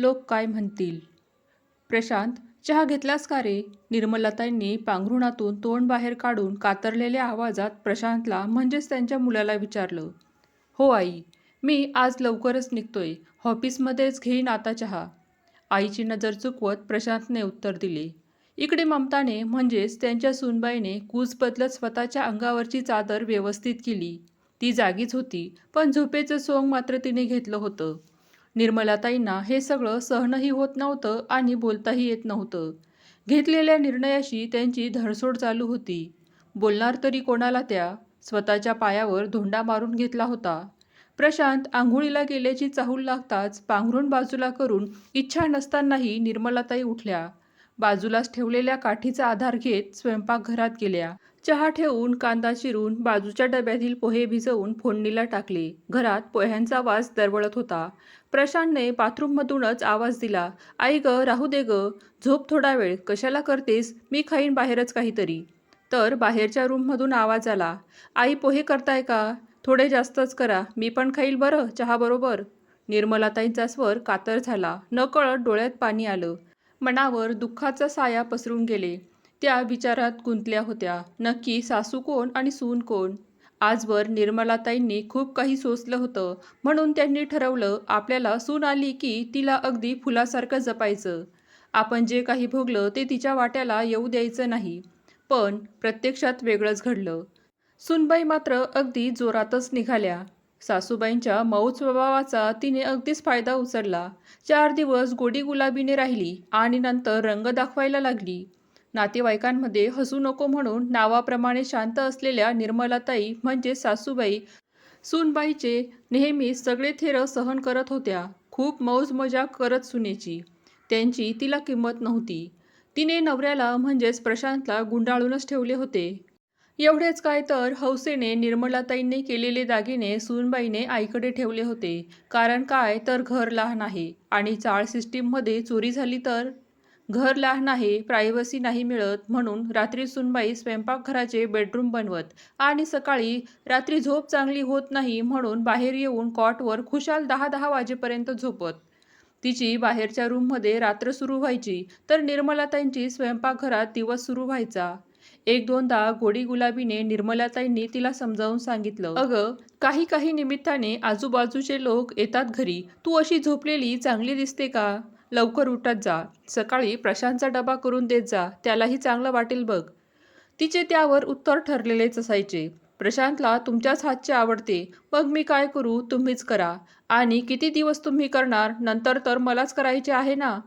लोक काय म्हणतील? प्रशांत चहा घेतलास का रे? निर्मलताईंनी पांघरुणातून तोंड बाहेर काढून कातरलेल्या आवाजात प्रशांतला म्हणजेच त्यांच्या मुलाला विचारलं. हो आई मी आज लवकरच निघतोय. ऑफिसमध्येच घेईन आता चहा. आईची नजर चुकवत प्रशांतने उत्तर दिले. इकडे ममताने म्हणजेच त्यांच्या सुनबाईने कूज बदलत स्वतःच्या अंगावरची चादर व्यवस्थित केली. ती जागीच होती पण झोपेचं सोंग मात्र तिने घेतलं होतं. निर्मलाताईंना हे सगळं सहनही होत नव्हतं आणि बोलताही येत नव्हतं. घेतलेल्या निर्णयाशी त्यांची धडसोड चालू होती. बोलणार तरी कोणाला त्या? स्वतःच्या पायावर धोंडा मारून घेतला होता. प्रशांत आंघोळीला गेल्याची चाहूल लागताच पांघरून बाजूला करून इच्छा नसतानाही निर्मलाताई उठल्या. बाजूलाच ठेवलेल्या काठीचा आधार घेत स्वयंपाकघरात गेल्या. चहा ठेवून कांदा चिरून बाजूच्या डब्यातील पोहे भिजवून फोडणीला टाकले. घरात पोह्यांचा वास दरवळत होता. प्रशांतने बाथरूममधूनच आवाज दिला आई ग राहू दे ग. झोप थोडा वेळ. कशाला करतेस? मी खाईन बाहेरच काहीतरी. तर बाहेरच्या रूममधून आवाज आला आई पोहे करताय का? थोडे जास्तच करा. मी पण खाईल बरं चहाबरोबर निर्मलाताईंचा स्वर कातर झाला. नकळत डोळ्यात पाणी आलं. मनावर दुःखाचा साया पसरून गेले. त्या विचारात गुंतल्या होत्या. नक्की सासू कोण आणि सून कोण? आजवर निर्मलाताईंनी खूप काही सोसलं होतं. म्हणून त्यांनी ठरवलं आपल्याला सून आली की तिला अगदी फुलासारखं जपायचं. आपण जे काही भोगलं ते तिच्या वाट्याला येऊ द्यायचं नाही. पण प्रत्यक्षात वेगळंच घडलं. सुनबाई मात्र अगदी जोरातच निघाल्या. सासूबाईंच्या मऊ स्वभावाचा तिने अगदीच फायदा उचलला. चार दिवस गोडी गुलाबीने राहिली आणि नंतर रंग दाखवायला लागली. नातेवाईकांमध्ये हसू नको म्हणून नावाप्रमाणे शांत असलेल्या निर्मलाताई म्हणजे सासूबाई सूनबाईचे नेहमीच सगळे थेरं सहन करत होत्या. खूप मौज मजा करत सुनेची. त्यांची तिला किंमत नव्हती. तिने नवऱ्याला म्हणजेच प्रशांतला गुंडाळूनच ठेवले होते. एवढेच काय तर हौसेने निर्मलाताईंनी केलेले दागिने सूनबाईने आईकडे ठेवले होते. कारण काय तर घर लहान आहे आणि चाळ सिस्टीममध्ये चोरी झाली तर? घर लहान आहे प्रायव्हसी नाही मिळत म्हणून रात्री सुनबाई स्वयंपाकघराचे बेडरूम बनवत आणि सकाळी रात्री झोप चांगली होत नाही म्हणून बाहेर येऊन कॉटवर खुशाल दहा दहा वाजेपर्यंत झोपत. तिची बाहेरच्या रूममध्ये रात्र सुरू व्हायची तर निर्मलाताईंची स्वयंपाकघरात दिवस सुरू व्हायचा. एक दोनदा गोडी गुलाबीने निर्मलाताईंनी तिला समजावून सांगितलं अगं काही काही निमित्ताने आजूबाजूचे लोक येतात घरी. तू अशी झोपलेली चांगली दिसते का? लवकर उठत जा. सकाळी प्रशांतचा डबा करून देत जा. त्यालाही चांगलं वाटेल बघ. तिचे त्यावर उत्तर ठरलेलेच असायचे. प्रशांतला तुमच्याच हातचे आवडते. मग मी काय करू? तुम्हीच करा. आणि किती दिवस तुम्ही करणार? नंतर तर मलाच करायचे आहे ना?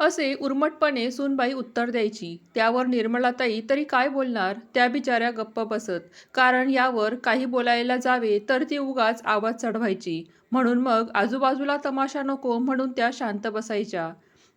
असे उर्मटपणे सूनबाई उत्तर द्यायची. त्यावर निर्मलाताई तरी काय बोलणार त्या बिचाऱ्या गप्प बसत. कारण यावर काही बोलायला जावे तर ती उगाच आवाज चढवायची. म्हणून मग आजूबाजूला तमाशा नको म्हणून त्या शांत बसायच्या.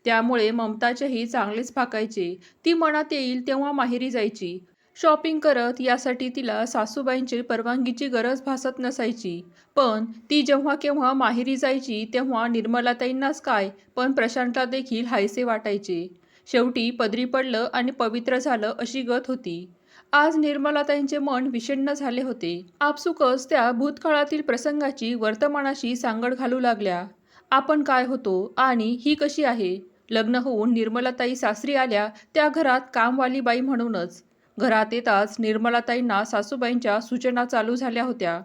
त्यामुळे ममताचेही चांगलेच फाकायचे ती मनात येईल तेव्हा माहेरी जायची. शॉपिंग करत यासाठी तिला सासूबाईंची परवानगीची गरज भासत नसायची. पण ती जेव्हा केव्हा माहेरी जायची तेव्हा निर्मलाताईंनाच काय पण प्रशांतला देखील हायसे वाटायचे. शेवटी पदरी पडलं आणि पवित्र झालं अशी गत होती. आज निर्मलाताईंचे मन विषण्ण झाले होते. आपसुकच त्या भूतकाळातील प्रसंगाची वर्तमानाशी सांगड घालू लागल्या. आपण काय होतो आणि ही कशी आहे? लग्न होऊन निर्मलाताई सासरी आल्या त्या घरात कामवाली बाई म्हणूनच. घरात येताच निर्मलाताईंना सासूबाईंच्या सूचना चालू झाल्या होत्या.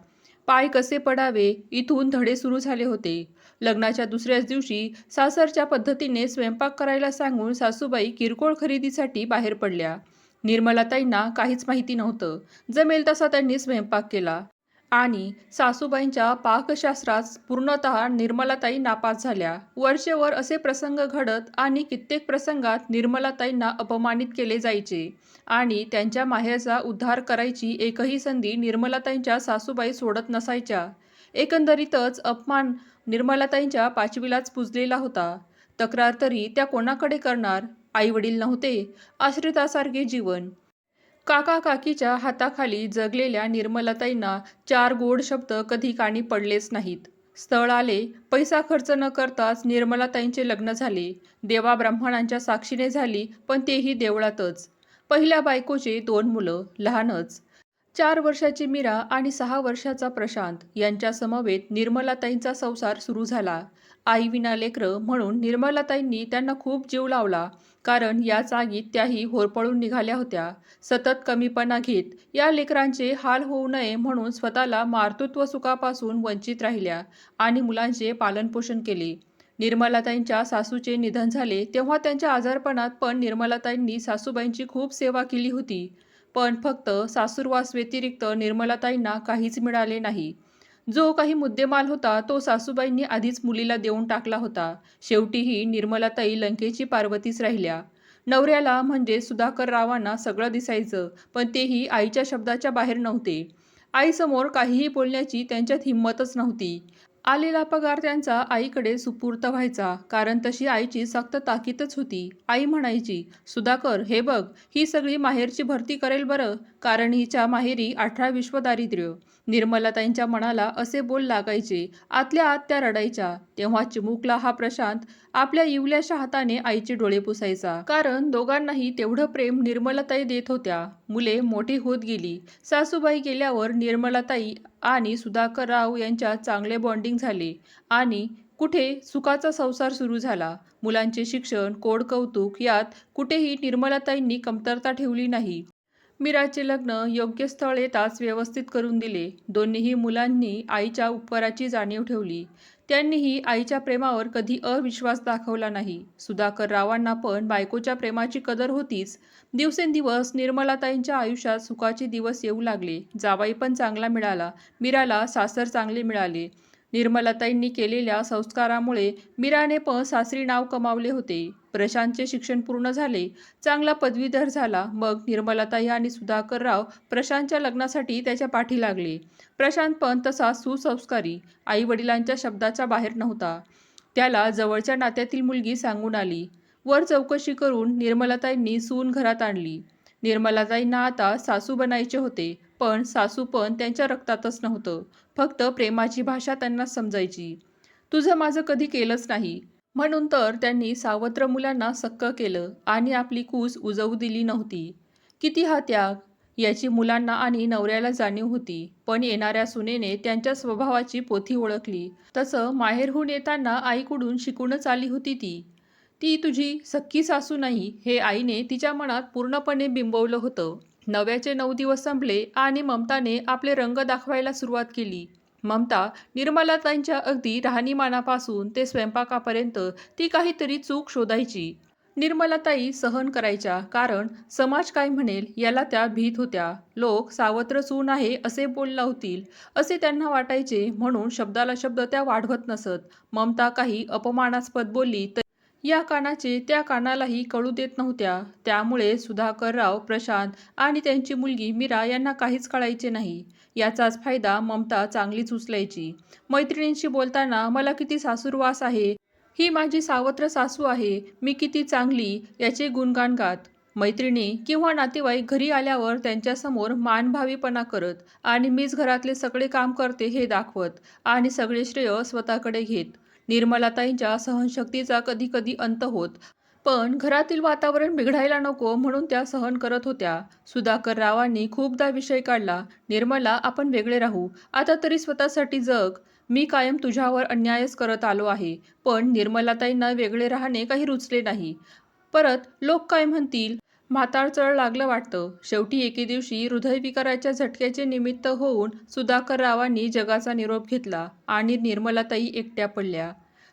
पाय कसे पडावे? इथून धडे सुरू झाले होते. लग्नाच्या दुसऱ्याच दिवशी सासरच्या पद्धतीने स्वयंपाक करायला सांगून सासूबाई किरकोळ खरेदीसाठी बाहेर पडल्या. निर्मलाताईंना काहीच माहिती नव्हतं. जमेल तसा त्यांनी स्वयंपाक केला. आणि सासूबाईंच्या पाकशास्त्रात पूर्णतः निर्मलाताई नापास झाल्या. वर्षेवर असे प्रसंग घडत आणि कित्येक प्रसंगात निर्मलाताईंना अपमानित केले जायचे आणि त्यांच्या माहेरचा उद्धार करायची एकही संधी निर्मलाताईंच्या सासूबाई सोडत नसायच्या. एकंदरीतच अपमान निर्मलाताईंच्या पाचवीलाच पुजलेला होता. तक्रार तरी त्या कोणाकडे करणार? आईवडील नव्हते. आश्रितासारखे जीवन. काका काकीच्या हाताखाली जगलेल्या निर्मलताईंना चार गोड शब्द कधी काणी पडलेच नाहीत. स्थळ आले पैसा खर्च न करताच निर्मलाताईंचे लग्न झाले. देवा ब्राह्मणांच्या साक्षीने झाली पण तेही देवळातच. पहिल्या बायकोचे दोन मुलं लहानच. चार वर्षाची मीरा आणि सहा वर्षाचा प्रशांत यांच्या समवेत निर्मलाताईंचा संसार सुरू झाला. आई विना लेकरं म्हणून निर्मलाताईंनी त्यांना खूप जीव लावला. कारण या जागीत त्याही होरपळून निघाल्या होत्या. सतत कमीपणा घेत या लेकरांचे हाल होऊ नये म्हणून स्वतःला मातृत्व सुखापासून वंचित राहिल्या आणि मुलांचे पालनपोषण केले. निर्मलाताईंच्या सासूचे निधन झाले तेव्हा त्यांच्या आजारपणात पण निर्मलाताईंनी सासूबाईंची खूप सेवा केली होती. पण फक्त सासूरवास व्यतिरिक्त निर्मलाताईंना काहीच मिळाले नाही. जो काही मुद्देमाल होता तो सासूबाईंनी आधीच मुलीला देऊन टाकला होता. शेवटीही निर्मलाताई लंकेची पार्वतीच राहिल्या. नवऱ्याला म्हणजे सुधाकर रावांना सगळं दिसायचं पण तेही आईच्या शब्दाच्या बाहेर नव्हते. आईसमोर काहीही बोलण्याची त्यांच्यात हिंमतच नव्हती. आलेला पगार त्यांचा आईकडे सुपूर्त व्हायचा कारण तशी आईची सक्त ताकीदच होती. आई म्हणायची सुधाकर हे बघ ही सगळी माहेरची भरती करेल बरं कारण हिच्या माहेरी अठरा विश्व दारिद्र्य निर्मलाताईंच्या मनाला असे बोल लागायचे आतल्या आत त्या रडायच्या. तेव्हा चिमुकला हा प्रशांत आपल्या इवल्याशा हाताने आईचे डोळे पुसायचा. कारण दोघांनाही तेवढं प्रेम निर्मलाताई देत होत्या. मुले मोठी होत गेली. सासूबाई गेल्यावर निर्मलाताई आणि सुधाकर राव यांच्या चांगले बॉन्डिंग झाले आणि कुठे सुखाचा संसार सुरू झाला. मुलांचे शिक्षण कोड कौतुक यात कुठेही निर्मलाताईंनी कमतरता ठेवली नाही. मीराचे लग्न योग्य स्थळ येताच व्यवस्थित करून दिले. दोन्हीही मुलांनी आईच्या उपकाराची जाणीव ठेवली. त्यांनीही आईच्या प्रेमावर कधी अविश्वास दाखवला नाही. सुधाकर रावांना पण बायकोच्या प्रेमाची कदर होतीच. दिवसेंदिवस निर्मलाताईंच्या आयुष्यात सुखाचे दिवस येऊ लागले. जावाई पण चांगला मिळाला. मीराला सासर चांगले मिळाले. निर्मलाताईंनी केलेल्या संस्कारामुळे मीराने पण सासरी नाव कमावले होते. प्रशांतचे शिक्षण पूर्ण झाले. चांगला पदवीधर झाला. मग निर्मलाताई आणि सुधाकर राव प्रशांतच्या लग्नासाठी त्याच्या पाठी लागले. प्रशांत पण तसा सुसंस्कारी आई वडिलांच्या शब्दाच्या बाहेर नव्हता. त्याला जवळच्या नात्यातील मुलगी सांगून आली. वर चौकशी करून निर्मलाताईंनी सून घरात आणली. निर्मलाताईंना आता सासू बनायचे होते. पण सासू पण त्यांच्या रक्तातच नव्हतं. फक्त प्रेमाची भाषा त्यांना समजायची. तुझं माझं कधी केलंच नाही. म्हणून तर त्यांनी सावत्र मुलांना सक्क केलं आणि आपली कूस उजवू दिली नव्हती. किती हा त्याग! याची मुलांना आणि नवऱ्याला जाणीव होती. पण येणाऱ्या सुनेने त्यांच्या स्वभावाची पोथी ओळखली. तसं माहेरहून येताना आईकडून शिकूनच आली होती ती. ती तुझी सख्खी सासू नाही हे आईने तिच्या मनात पूर्णपणे बिंबवलं होतं. नव्याचे नऊ दिवस संपले आणि ममताने आपले रंग दाखवायला सुरुवात केली. ममता निर्मलाताईंच्या अगदी राहणीमानापासून ते स्वयंपाकापर्यंत ती काहीतरी चूक शोधायची. निर्मलाताई सहन करायच्या कारण समाज काय म्हणेल याला त्या भीत होत्या. लोक सावत्र सून आहे असे बोल लावतील असे त्यांना वाटायचे म्हणून शब्दाला शब्द त्या वाढवत नसत. ममता काही अपमानास्पद बोलली तर या कानाचे त्या कानालाही कळू देत नव्हत्या. त्यामुळे सुधाकरराव प्रशांत आणि त्यांची मुलगी मीरा यांना काहीच कळायचे नाही. याचाच फायदा ममता चांगलीच उचलायची. मैत्रिणींशी बोलताना मला किती सासूरवास आहे. ही माझी सावत्र सासू आहे. मी किती चांगली याचे गुणगान गात. मैत्रिणी किंवा नातेवाईक घरी आल्यावर त्यांच्यासमोर मानभावीपणा करत आणि मीच घरातले सगळे काम करते हे दाखवत आणि सगळे श्रेय स्वतःकडे घेत. निर्मलाताईंच्या सहनशक्तीचा कधी कधी अंत होत पण घरातील वातावरण बिघडायला नको म्हणून त्या सहन करत होत्या. सुधाकर रावांनी खूपदा विषय काढला निर्मला आपण वेगळे राहू. आता तरी स्वतःसाठी जग. मी कायम तुझ्यावर अन्यायच करत आलो आहे पण निर्मलाताईंना वेगळे राहणे काही रुचले नाही. परत लोक काय म्हणतील? म्हाताळचळ लागलं वाटतं. शेवटी एके दिवशी हृदयविकाराच्या झटक्याचे निमित्त होऊन सुधाकर रावांनी जगाचा निरोप घेतला आणि निर्मलाताई एकट्या पडल्या.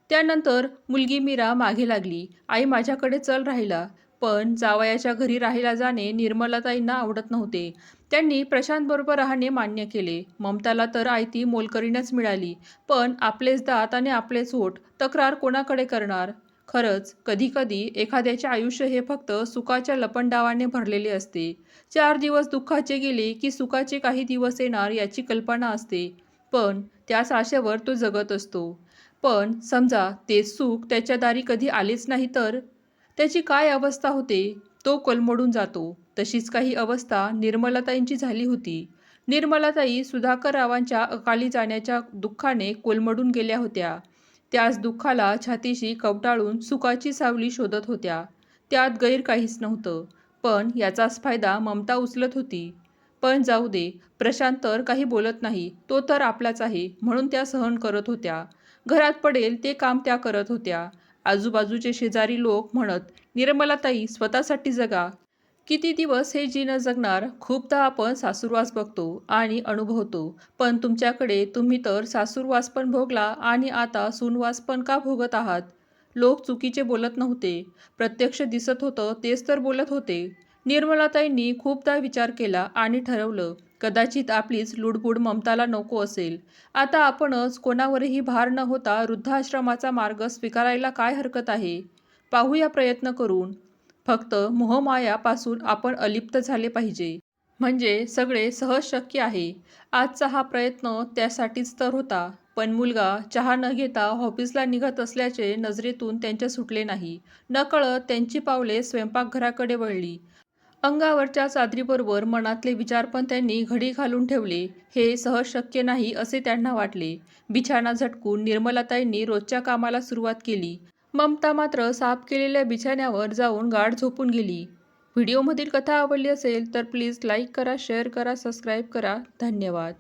त्यानंतर मुलगी मीरा मागे लागली. आई माझ्याकडे चल राहिला. पण जावयाच्या घरी राहायला जाणे निर्मलाताईंना आवडत नव्हते. त्यांनी प्रशांतबरोबर राहणे मान्य केले. ममताला तर आयती मोलकरीनच मिळाली. पण आपलेच दात आणि आपलेच ओठ तक्रार कोणाकडे करणार? खरंच कधीकधी एखाद्याचे आयुष्य हे फक्त सुखाच्या लपंडावाने भरलेले असते. चार दिवस दुःखाचे गेले की सुखाचे काही दिवस येणार याची कल्पना असते. पण त्याच आशेवर तो जगत असतो. पण समजा ते सुख त्याच्या दारी कधी आलेच नाही तर? त्याची काय अवस्था होते? तो कोलमडून जातो. तशीच काही अवस्था निर्मलाताईंची झाली होती. निर्मलाताई सुधाकररावांच्या अकाली जाण्याच्या दुःखाने कोलमडून गेल्या होत्या. त्याच दुःखाला छातीशी कवटाळून सुखाची सावली शोधत होत्या. त्यात गैर काहीच नव्हतं. पण याचाच फायदा ममता उचलत होती. पण जाऊ दे प्रशांत तर काही बोलत नाही तो तर आपलाच आहे म्हणून त्या सहन करत होत्या. घरात पडेल ते काम त्या करत होत्या. आजूबाजूचे शेजारी लोक म्हणत निर्मलाताई स्वतःसाठी जगा. किती दिवस हे जीनं जगणार? खूपदा आपण सासूरवास बघतो आणि अनुभवतो. पण तुमच्याकडे तुम्ही तर सासूरवास पण भोगला आणि आता सूनवास पण का भोगत आहात? लोक चुकीचे बोलत नव्हते. प्रत्यक्ष दिसत होतं तेच तर बोलत होते. निर्मलाताईंनी खूपदा विचार केला आणि ठरवलं कदाचित आपलीच लुडबुड ममताला नको असेल. आता आपणच कोणावरही भार न होता वृद्धाश्रमाचा मार्ग स्वीकारायला काय हरकत आहे? पाहूया प्रयत्न करून. फक्त मोहमायापासून आपण अलिप्त झाले पाहिजे. म्हणजे सगळे सहज शक्य आहे. आजचा हा प्रयत्न त्यासाठीच तर होता पण मुलगा चहा न घेता ऑफिसला निघत असल्याचे नजरेतून त्यांच्या सुटले नाही. नकळत त्यांची पावले स्वयंपाकघराकडे वळली. अंगावरच्या चादरीबरोबर मनातले विचार पण त्यांनी घडी घालून ठेवले. हे सहज शक्य नाही असे त्यांना वाटले. बिछाना झटकून निर्मलाताईंनी रोजच्या कामाला सुरुवात केली. ममता मात्र साफ केलेल्या बिछाण्यावर जाऊन गाढ झोपून गेली. व्हिडिओमधील कथा आवडली असेल तर प्लीज लाईक करा शेअर करा सबस्क्राईब करा. धन्यवाद.